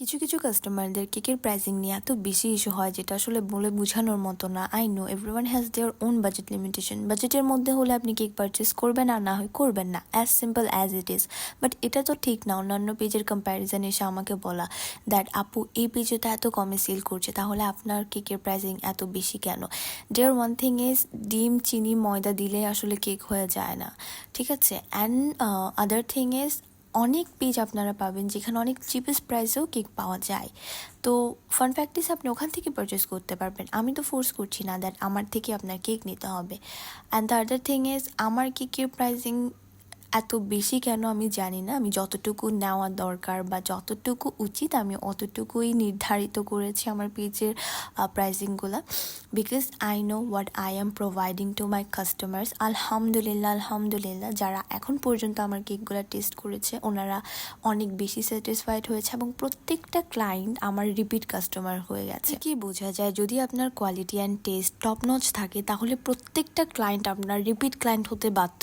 কিছু কিছু কাস্টমারদের কেকের প্রাইসিং নিয়ে এত বেশি ইস্যু হয় যেটা আসলে বলে বোঝানোর মতো না। I know everyone has their own budget limitation বাজেটের মধ্যে হলে আপনি কেক পারচেস করবেন আর না হয় করবেন না। As simple as it is but এটা তো ঠিক না। অন্যান্য পেজের কম্প্যারিজন এসে আমাকে বলা দ্যাট আপু, এই পেজে তো এত কমে সেল করছে, তাহলে আপনার কেকের প্রাইসিং এত বেশি কেন? দেয়ার ওয়ান থিং ইজ ডিম, চিনি, ময়দা দিলে আসলে কেক হয়ে যায় না। ঠিক আছে? অ্যান্ড আদার থিং ইজ অনেক পেজ আপনারা পাবেন, যেখানে অনেক চিপেস্ট প্রাইসেও কেক পাওয়া যায়। তো ফান ফ্যাক্টিস আপনি ওখান থেকে পারচেস করতে পারবেন। আমি তো ফোর্স করছি না দ্যাট আমার থেকে আপনার কেক নিতে হবে। And the other thing is আমার কেকের প্রাইসিং এত বেশি কেন আমি জানি না। আমি যতটুকু নেওয়া দরকার বা যতটুকু উচিত আমি অতটুকুই নির্ধারিত করেছি আমার পেজের প্রাইসিংগুলো because I know what I am providing to my customers আলহামদুলিল্লাহ আলহামদুলিল্লাহ। যারা এখন পর্যন্ত আমার কেকগুলো টেস্ট করেছে, ওনারা অনেক বেশি স্যাটিসফাইড হয়েছে এবং প্রত্যেকটা ক্লায়েন্ট আমার রিপিট কাস্টমার হয়ে গেছে। কি বোঝা যায়। যদি আপনার quality and taste top notch থাকে, তাহলে প্রত্যেকটা ক্লায়েন্ট আপনার রিপিট ক্লায়েন্ট হতে বাধ্য।